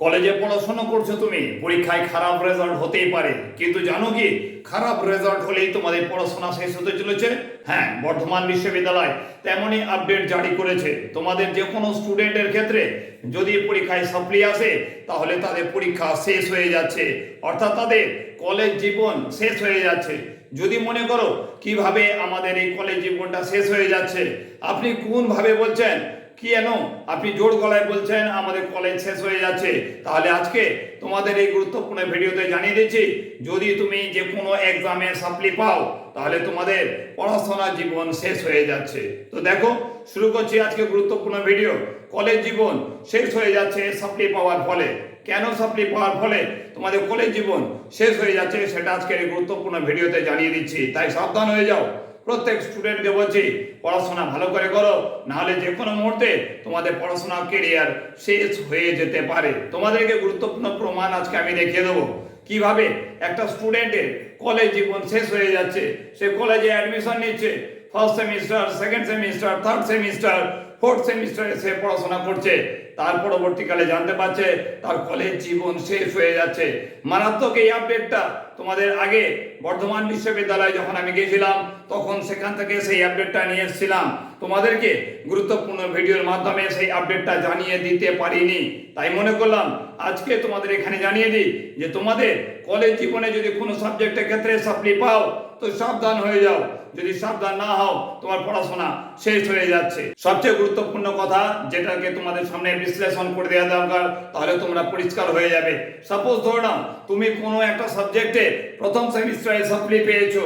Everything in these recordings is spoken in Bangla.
কলেজে পড়াশোনা করছ তুমি, পরীক্ষায় খারাপ রেজাল্ট হতেই পারে। কিন্তু জানো কি, খারাপ রেজাল্ট হলেই তোমাদের পড়াশোনা শেষ হতে চলেছে। হ্যাঁ বর্ধমান বিশ্ববিদ্যালয় তেমনই আপডেট জারি করেছে। তোমাদের যে কোনো স্টুডেন্টের ক্ষেত্রে যদি পরীক্ষায় সাপ্লি আসে, তাহলে তাদের পরীক্ষা শেষ হয়ে যাচ্ছে। অর্থাৎ তাদের কলেজ জীবন শেষ হয়ে যাচ্ছে। যদি মনে করো কীভাবে আমাদের এই কলেজ জীবনটা শেষ হয়ে যাচ্ছে, আপনি কোন ভাবে বলছেন? কি এনো আপনি জোর গলায় বলছেন, আমাদের কলেজ শেষ হয়ে যাচ্ছে। তাহলে আজকে তোমাদের এই গুরুত্বপূর্ণ ভিডিওতে জানিয়ে দিচ্ছি, যদি তুমি যে কোনো এক্সামে সাপ্লি পাও, তাহলে তোমাদের পড়াশোনা জীবন শেষ হয়ে যাচ্ছে। তো দেখো, শুরু করছি আজকে গুরুত্বপূর্ণ ভিডিও। কলেজ জীবন শেষ হয়ে যাচ্ছে সাপ্লি পাওয়ার ফলে। কেন সাপ্লি পাওয়ার ফলে? তোমাদের কলেজ জীবন শেষ হয়ে যাচ্ছে, সেটা আজকের এই গুরুত্বপূর্ণ ভিডিওতে জানিয়ে দিচ্ছি। তাই সাবধান হয়ে যাও। প্রত্যেক স্টুডেন্টকে বলছি, পড়াশোনা ভালো করে করো, নাহলে যে কোনো মুহূর্তে তোমাদের পড়াশোনা কেরিয়ার শেষ হয়ে যেতে পারে। তোমাদেরকে গুরুত্বপূর্ণ প্রমাণ আজকে আমি দেখিয়ে দেবো। কীভাবে? একটা স্টুডেন্টের কলেজ জীবন শেষ হয়ে যাচ্ছে, সে কলেজে অ্যাডমিশন নিচ্ছে first semester second semester third semester fourth সেমিস্টারে সে পড়াশোনা করছে, তার পরবর্তীকালে জানতে পারছে তার কলেজ জীবন শেষ হয়ে যাচ্ছে। মারাত্মক এই আপডেটটা তোমাদের আগে বর্ধমান বিশ্ববিদ্যালয়ে যখন আমি গিয়েছিলাম, তখন সেখান থেকে সেই আপডেটটা নিয়ে এসেছিলাম। তোমাদেরকে গুরুত্বপূর্ণ ভিডিওর মাধ্যমে সেই আপডেটটা জানিয়ে দিতে পারিনি। তাই মনে করলাম, আজকে তোমাদের এখানে জানিয়ে দিই যে তোমাদের কলেজ জীবনে যদি কোনো সাবজেক্টের ক্ষেত্রে সাপ্লি পাও, তো সাবধান হয়ে যাও। যদি সাবধান না হও, তোমার পড়াশোনা শেষ হয়ে যাচ্ছে। সবচেয়ে গুরুত্বপূর্ণ কথা যেটাকে তোমাদের সামনে বিশ্লেষণ করে দেওয়া দরকার, তাহলে তোমরা পরিষ্কার হয়ে যাবে। সাপোজ ধরে তুমি কোনো একটা সাবজেক্টে প্রথম সেমিস্টারে সাপ্লি পেয়েছ।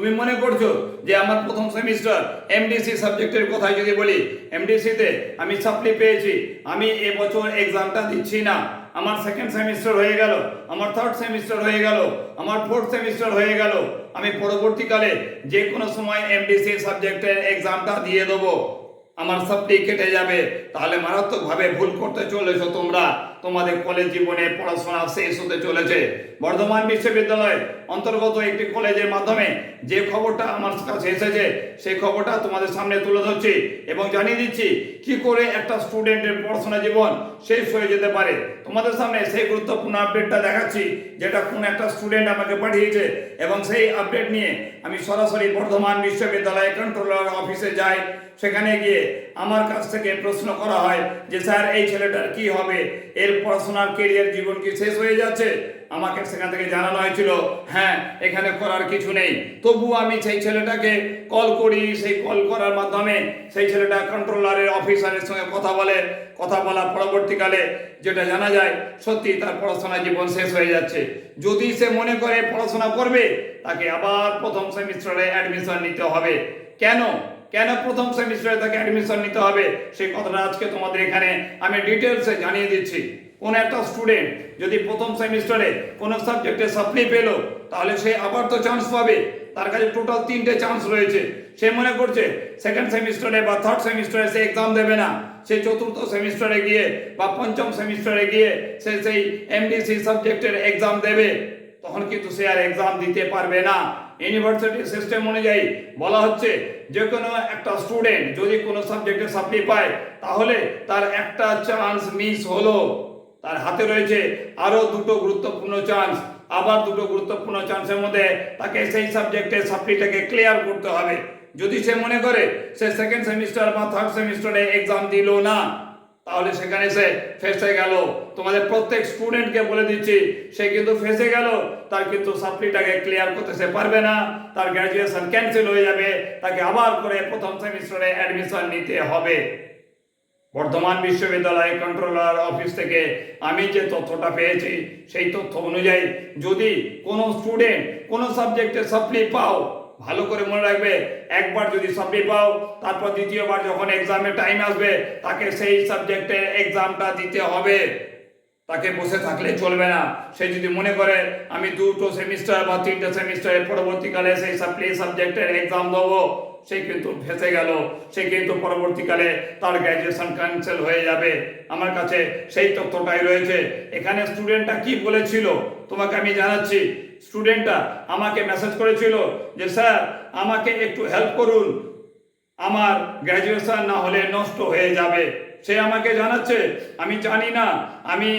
তুমি মনে করছ যে আমার প্রথম সেমিস্টার এমডিসি সাবজেক্টের কথাই যদি বলি এমডিসিতে আমি সাপ্লি পেয়েছি। আমি এবছর এক্সামটা দিচ্ছি না। আমার সেকেন্ড সেমিস্টার হয়ে গেল, আমার থার্ড সেমিস্টার হয়ে গেল, আমার ফোর্থ সেমিস্টার হয়ে গেল। আমি পরবর্তীকালে যে কোনো সময় এমডিসি সাবজেক্টের এক্সামটা দিয়ে দেবো। আমার সাপ্লি কেটে যাবে। তাহলে মারাত্মকভাবে ভুল করতে চলেছো তোমরা। তোমাদের কলেজ জীবনে পড়াশোনা শেষ হতে চলেছে। বর্ধমান বিশ্ববিদ্যালয় অন্তর্গত একটি কলেজের মাধ্যমে যে খবরটা আমার কাছে এসেছে, সেই খবরটা তোমাদের সামনে তুলে ধরছি এবং জানিয়ে দিচ্ছি, কি করে একটা স্টুডেন্টের পড়াশোনা জীবন শেষ হয়ে যেতে পারে। তোমাদের সামনে সেই গুরুত্বপূর্ণ আপডেটটা দেখাচ্ছি, যেটা কোন একটা স্টুডেন্ট আমাকে পাঠিয়েছে এবং সেই আপডেট নিয়ে আমি সরাসরি বর্ধমান বিশ্ববিদ্যালয় কন্ট্রোলার অফিসে যাই। সেখানে গিয়ে আমার কাছ থেকে প্রশ্ন করা হয় যে, স্যার, এই ছেলেটার কি হবে? এর পড়াশোনার কেরিয়ার জীবন কি শেষ হয়ে যাচ্ছে? আমাকে সেখান থেকে জানানো হয়েছিল হ্যাঁ এখানে করার কিছু নেই। তবু আমি সেই ছেলেটাকে কল করি, সেই কল করার মাধ্যমে সেই ছেলেটা কন্ট্রোলারের অফিসারের সঙ্গে কথা বলে, কথা বলার পরবর্তীকালে যেটা জানা যায় সত্যি তার পড়াশোনা জীবন শেষ হয়ে যাচ্ছে। যদি সে মনে করে পড়াশোনা করবে, তাকে আবার প্রথম সেমিস্টারে অ্যাডমিশন নিতে হবে। কেন? কেন প্রথম সেমিস্টারে তাকে অ্যাডমিশন নিতে হবে? সেই কথাটা আজকে তোমাদের এখানে আমি ডিটেলসে জানিয়ে দিচ্ছি। কোন একটা স্টুডেন্ট যদি প্রথম সেমিস্টারে কোন সাবজেক্টে সাপ্লি পেল, তাহলে সে আবার তো চান্স পাবে। তার কাছে টোটাল তিনটে চান্স রয়েছে। সে মনে করছে সেকেন্ড সেমিস্টারে বা থার্ড সেমিস্টারে সে এক্সাম দেবে না। সে চতুর্থ সেমিস্টারে গিয়ে বা পঞ্চম সেমিস্টারে গিয়ে সে সেই এমডিসি সাবজেক্টের এক্সাম দেবে। তখন কিন্তু সে আর এক্সাম দিতে পারবে না? ইউনিভার্সিটি সিস্টেম অনুযায়ী বলা হচ্ছে, যে কোনো একটা স্টুডেন্ট যদি কোনো সাবজেক্টে সাপ্লি পায়, তাহলে তার একটা চান্স মিস হলো। তার হাতে রয়েছে আরও দুটো গুরুত্বপূর্ণ চান্স আবার দুটো গুরুত্বপূর্ণ চান্সের মধ্যে তাকে সেই সাবজেক্টে সাপ্লিটাকে ক্লিয়ার করতে হবে। যদি সে মনে করে, সে সেকেন্ড সেমিস্টার বা থার্ড সেমিস্টারে এক্সাম দিল না তাহলে সেখানে সে ফেসে গেল। তোমাদের প্রত্যেক স্টুডেন্টকে বলে দিচ্ছি, সে কিন্তু ফেসে গেল। তার কিন্তু সাপ্লিটাকে ক্লিয়ার করতে সে পারবে না। তার গ্র্যাজুয়েশন ক্যান্সেল হয়ে যাবে। তাকে আবার করে প্রথম সেমিস্টারে অ্যাডমিশন নিতে হবে। বর্ধমান বিশ্ববিদ্যালয় কন্ট্রোলার অফিস থেকে আমি যে তথ্যটা পেয়েছি, সেই তথ্য অনুযায়ী যদি কোনো স্টুডেন্ট কোনো সাবজেক্টে সাপ্লি পাও ভালো করে মনে রাখবে, একবার যদি সাপ্লি পাও, তারপর দ্বিতীয়বার যখন এক্সামের টাইম আসবে, তাকে সেই সাবজেক্টের এক্সামটা দিতে হবে। তাকে বসে থাকলে চলবে না। সে যদি মনে করে, আমি দুটো সেমিস্টার বা তিনটে সেমিস্টারের পরবর্তীকালে সেই সাপ্লি সাবজেক্টের এক্সাম দেবো, সে কিন্তু ফেসে গেল। সে কিন্তু পরবর্তীকালে তার গ্র্যাজুয়েশন ক্যান্সেল হয়ে যাবে। আমার কাছে সেই তথ্যটাই রয়েছে। এখানে স্টুডেন্টটা কি বলেছিল? তোমাকে আমি জানাচ্ছি। স্টুডেন্টটা আমাকে মেসেজ করেছিল যে, স্যার, আমাকে একটু হেল্প করুন। আমার গ্র্যাজুয়েশন না হলে নষ্ট হয়ে যাবে। সে আমাকে জানাচ্ছে, আমি জানি না, আমি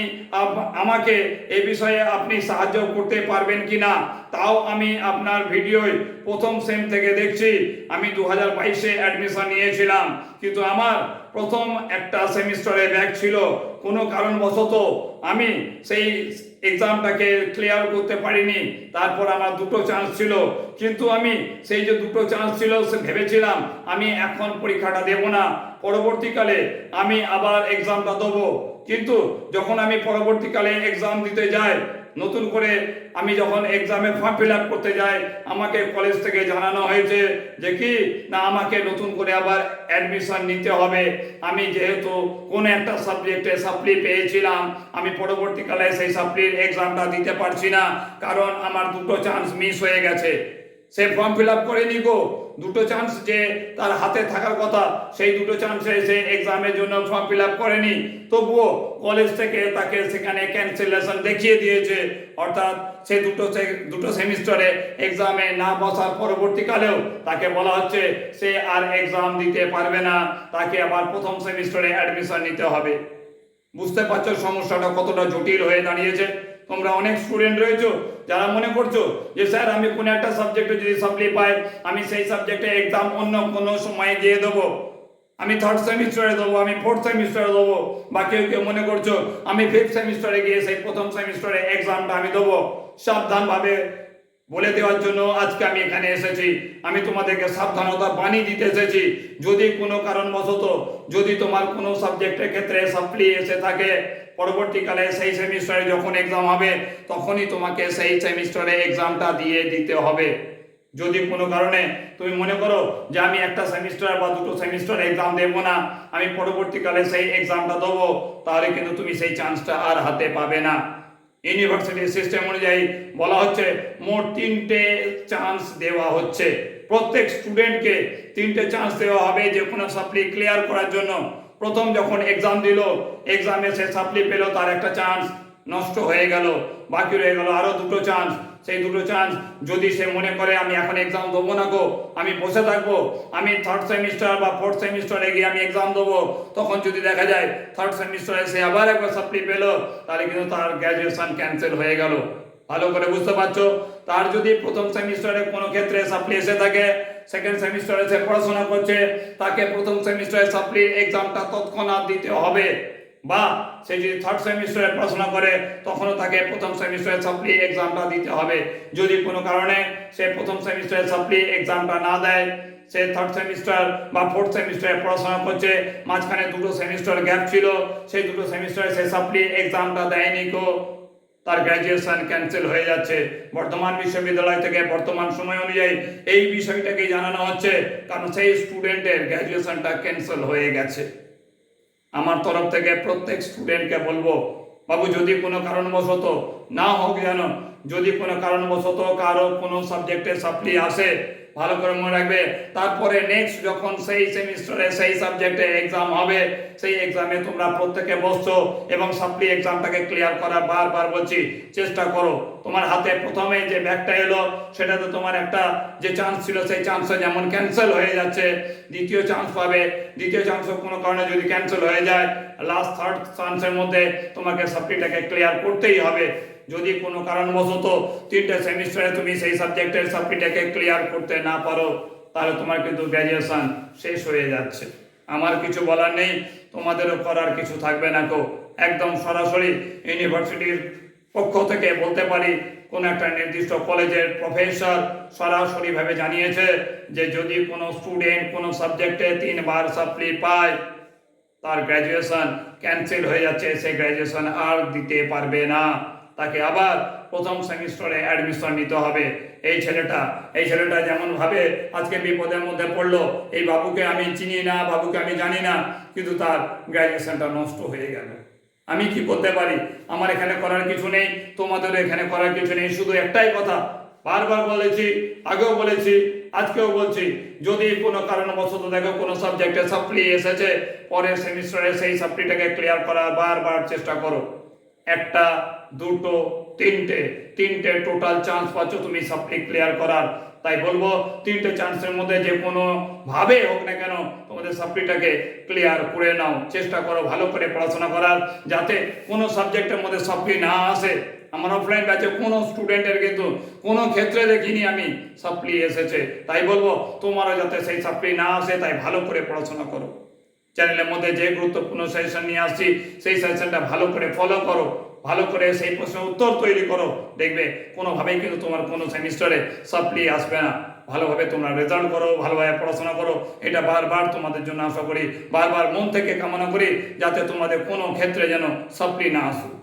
আমাকে এ বিষয়ে আপনি সাহায্য করতে পারবেন কি না? তাও আমি আপনার ভিডিওয় প্রথম সেম থেকে দেখছি। আমি দু হাজার বাইশে অ্যাডমিশন নিয়েছিলাম, কিন্তু আমার প্রথম একটা সেমিস্টারে ব্যাক ছিল। কোনো কারণবশত আমি সেই এক্সামটাকে ক্লিয়ার করতে পারিনি। তারপর আমার দুটো চান্স ছিল। কিন্তু আমি সেই যে দুটো চান্স ছিল, সে ভেবেছিলাম আমি এখন পরীক্ষাটা দেব না। পরবর্তীকালে আমি আবার এক্সামটা দেবো। কিন্তু যখন আমি পরবর্তীকালে এক্সাম দিতে যাই নতুন করে আমি যখন এক্সামে ফর্ম ফিল আপ করতে যাই, আমাকে কলেজ থেকে জানানো হয়েছে যে কি, না, আমাকে নতুন করে আবার অ্যাডমিশন নিতে হবে। আমি যেহেতু কোন একটা সাবজেক্টে সাপ্লি পেয়েছিলাম, আমি পরবর্তীকালে সেই সাপ্লির এক্সামটা দিতে পারছি না, কারণ আমার দুটো চান্স মিস হয়ে গেছে। সে ফর্ম ফিল আপ করে গো দুটো চান্স যে তার হাতে থাকার কথা, সেই দুটো চান্সে সে এক্সামের জন্য ফর্ম ফিল আপ করেনি তবুও কলেজ থেকে তাকে সেখানে ক্যান্সেলেশন দেখিয়ে দিয়েছে। অর্থাৎ সে দুটো দুটো সেমিস্টারে এক্সামে না বসার পরবর্তীকালেও তাকে বলা হচ্ছে, সে আর এক্সাম দিতে পারবে না। তাকে আবার প্রথম সেমিস্টারে অ্যাডমিশন নিতে হবে। বুঝতে পারছ সমস্যাটা কতটা জটিল হয়ে দাঁড়িয়েছে? তোমরা অনেক স্টুডেন্ট রয়েছো, যারা মনে করছ যে, স্যার, আমি কোনো একটা সাবজেক্টে যদি সাপ্লি পাই, আমি সেই সাবজেক্টে এক্সাম অন্য কোনো সময় দিয়ে দেবো। আমি থার্ড সেমিস্টারে দেবো, আমি ফোর্থ সেমিস্টারে দেবো। বা কেউ কেউ মনে করছ, আমি ফিফথ সেমিস্টারে গিয়ে সেই প্রথম সেমিস্টারে এক্সামটা আমি দেবো। সাবধানভাবে বলে দেওয়ার জন্য আজকে আমি এখানে এসেছি। আমি তোমাদেরকে সাবধানতা বাণী দিতে এসেছি। যদি কোনো কারণবশত যদি তোমার কোনো সাবজেক্টের ক্ষেত্রে সাপ্লি এসে থাকে, পরবর্তীকালে সেই সেমিস্টারে যখন এক্সাম হবে, তখনই তোমাকে সেই সেমিস্টারে এক্সামটা দিয়ে দিতে হবে। যদি কোনো কারণে তুমি মনে করো যে আমি একটা সেমিস্টার বা দুটো সেমিস্টার এক্সাম দেবো না, আমি পরবর্তীকালে সেই এক্সামটা দেবো, তাহলে কিন্তু তুমি সেই চান্সটা আর হাতে পাবে না। ইউনিভার্সিটি সিস্টেম অনুযায়ী বলা হচ্ছে, মোট তিনটে চান্স দেওয়া হচ্ছে। প্রত্যেক স্টুডেন্টকে তিনটে চান্স দেওয়া হবে যে কোনো সাপ্লি ক্লিয়ার করার জন্য। প্রথম যখন এক্সাম দিল এক্সামে সে সাপ্লি পেল, তার একটা চান্স নষ্ট হয়ে গেল, বাকি রয়ে গেল আরও দুটো চান্স। সেই দুটো চান্স যদি সে মনে করে, আমি এখন এক্সাম দেবো না গো, আমি বসে থাকব, আমি থার্ড সেমিস্টার বা ফোর্থ সেমিস্টারে গিয়ে আমি এক্সাম দেবো। তখন যদি দেখা যায় থার্ড সেমিস্টারে সে আবার একবার সাপ্লি পেল, তাহলে কিন্তু তার গ্র্যাজুয়েশন ক্যান্সেল হয়ে গেল। ভালো করে বুঝতে পারছ? তার যদি প্রথম সেমিস্টারে কোনো ক্ষেত্রে সাপ্লি এসে থাকে সেকেন্ড সেমিস্টারে সে পড়াশোনা করছে, তাকে প্রথম সেমিস্টারে সাপ্লি এক্সামটা তৎক্ষণাৎ দিতে হবে। বা সে যদি থার্ড সেমিস্টারে পড়াশোনা করে, তখনও তাকে প্রথম সেমিস্টারে সাপ্লি এক্সামটা দিতে হবে। যদি কোনো কারণে সে প্রথম সেমিস্টারে সাপ্লি এক্সামটা না দেয়, সে থার্ড সেমিস্টার বা ফোর্থ সেমিস্টারে পড়াশোনা করছে, মাঝখানে দুটো সেমিস্টার গ্যাপ ছিল, সেই দুটো সেমিস্টারে সে সাপ্লি এক্সামটা দেয়নি কো, তার গ্র্যাজুয়েশন ক্যান্সেল হয়ে যাচ্ছে। বর্তমান বিশ্ববিদ্যালয় থেকে বর্তমান সময় অনুযায়ী এই বিষয়টাকে জানানো হচ্ছে, কারণ সেই স্টুডেন্টের গ্র্যাজুয়েশনটা ক্যান্সেল হয়ে গেছে। আমার তরফ থেকে প্রত্যেক স্টুডেন্টকে বলব, বাবু, যদি কোনো কারণবশত না হোক যেন, যদি কোনো কারণবশত কারও কোনো সাবজেক্টে সাপ্লি আসে ভালো করে মনে রাখবে। তারপরে নেক্সট যখন সেই সেমিস্টারে সেই সাবজেক্টে এক্সাম হবে, সেই এক্সামে তোমরা প্রত্যেকে বসছো এবং সাপ্লি এক্সামটাকে ক্লিয়ার করার বারবার বলছি, চেষ্টা করো। তোমার হাতে প্রথমে যে ব্যাগটা এলো, সেটাতে তোমার একটা যে চান্স ছিল, সেই চান্সটা যেমন ক্যান্সেল হয়ে যাচ্ছে, দ্বিতীয় চান্স পাবে। দ্বিতীয় চান্স কোনো কারণে যদি ক্যান্সেল হয়ে যায় লাস্ট থার্ড চান্সের মধ্যে তোমাকে সাপ্লিটাকে ক্লিয়ার করতেই হবে। যদি কোনো কারণবশত তিনটে সেমিস্টারে তুমি সেই সাবজেক্টের সাপ্লিটাকে ক্লিয়ার করতে না পারো, তাহলে তোমার কিন্তু গ্র্যাজুয়েশন শেষ হয়ে যাচ্ছে। আমার কিছু বলার নেই, তোমাদেরও করার কিছু থাকবে না কো একদম সরাসরি ইউনিভার্সিটির পক্ষ থেকে বলতে পারি, কোন একটা নির্দিষ্ট কলেজের প্রফেসর সরাসরিভাবে জানিয়েছে যে যদি কোনো স্টুডেন্ট কোনো সাবজেক্টে তিনবার সাপ্লি পায়, তার গ্র্যাজুয়েশন ক্যান্সেল হয়ে যাচ্ছে, সে গ্র্যাজুয়েশন আর দিতে পারবে না। তাকে আবার প্রথম সেমিস্টারে অ্যাডমিশন নিতে হবে। এই ছেলেটা এই ছেলেটা যেমন ভাবে আজকে বিপদের মধ্যে পড়ল, এই বাবুকে আমি চিনি না, বাবুকে আমি জানি না, কিন্তু তার গ্র্যাজুয়েশনটা নষ্ট হয়ে গেল। আমি কি করতে পারি? আমার এখানে করার কিছু নেই, তোমাদের এখানে করার কিছু নেই, শুধু একটাই কথা। বারবার বলেছি, আগেও বলেছি, আজকেও বলছি, যদি কোনো কারণবশত দেখো কোনো সাবজেক্টে সাপ্লি এসেছে, পরের সেমিস্টারে সেই সাপ্লিটাকে ক্লিয়ার করার বারবার চেষ্টা করো। একটা দুটো, তিনটে তিনটে টোটাল চান্স পাচ্ছ তুমি সাপ্লি ক্লিয়ার করার। তাই বলব, তিনটে চান্সের মধ্যে যে কোনো ভাবে হোক না কেন, তোমাদের সাপ্লিটাকে ক্লিয়ার করে নাও। চেষ্টা করো ভালো করে পড়াশোনা করার, যাতে কোনো সাবজেক্টের মধ্যে সাপ্লি না আসে। আমার অফলাইন ব্যাচে কোনো স্টুডেন্টের কিন্তু কোনো ক্ষেত্রে দেখিনি আমি সাপ্লি এসেছে। তাই বলব, তোমারও যাতে সেই সাপ্লি না আসে, তাই ভালো করে পড়াশোনা করো। চ্যানেলের মধ্যে যে গুরুত্বপূর্ণ সেশন নিয়ে আসছি, সেই সেশনটা ভালো করে ফলো করো। ভালো করে সেই প্রশ্নের উত্তর তৈরি করো। দেখবে কোনোভাবেই কিন্তু তোমার কোনো সেমিস্টারে সাপ্লি আসবে না। ভালোভাবে তোমরা রেজাল্ট করো, ভালোভাবে পড়াশোনা করো। এটা বারবার তোমাদের জন্য আশা করি, বারবার মন থেকে কামনা করি, যাতে তোমাদের কোনো ক্ষেত্রে যেন সাপ্লি না আসুক।